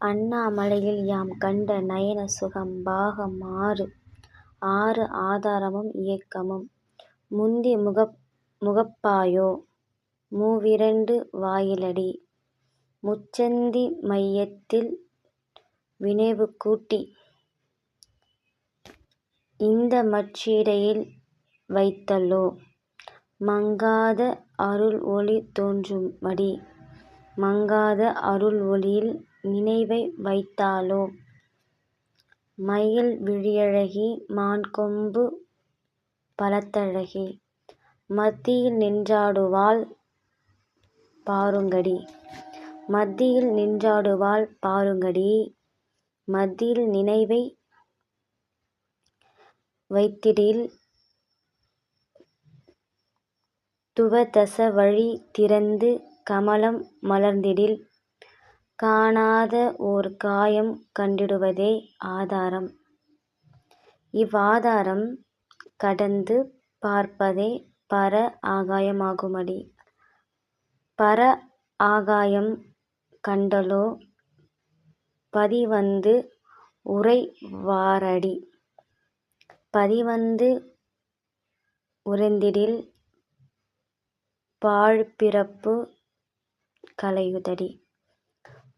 அண்ணாமலையில் யாம் கண்ட நயன சுகம் பாகம் ஆறு. ஆறு ஆதாரமும் இயக்கமும். முந்தி முகப் முகப்பாயோ? மூவிரண்டு வாயிலடி. முச்சந்தி மையத்தில் வினைவு கூட்டி. இந்த றிடையில் வைத்தலோ மங்காத அருள் ஒளி தோன்றும்படி மங்காத அருள் ஒளியில் நினைவை வைத்தாலோ? மயில் விழியழகி மான்கொம்பு பலத்தழகி மத்தியில் நின்றாடுவாள் பாருங்கடி. மத்தியில் நின்றாடுவாள் பாருங்கடி. மத்தியில் நினைவை வைத்திடில் துவதச வழி திறந்து கமலம் மலர்ந்திடில் காணாத ஓர் காயம் கண்டிடுவதே ஆதாரம். இவ்வாதாரம் கடந்து பார்ப்பதே பர ஆகாயமாகுமடி. பர ஆகாயம் கண்டலோ பதிவந்து உறைவாரடி பதிவந்து உறைந்திடில் பாழ்பிறப்பு களையுதடி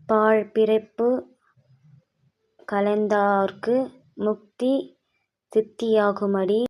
பாழ் பிறப்பு களைந்தார்க்கு முக்தி சித்தியாகுமடி.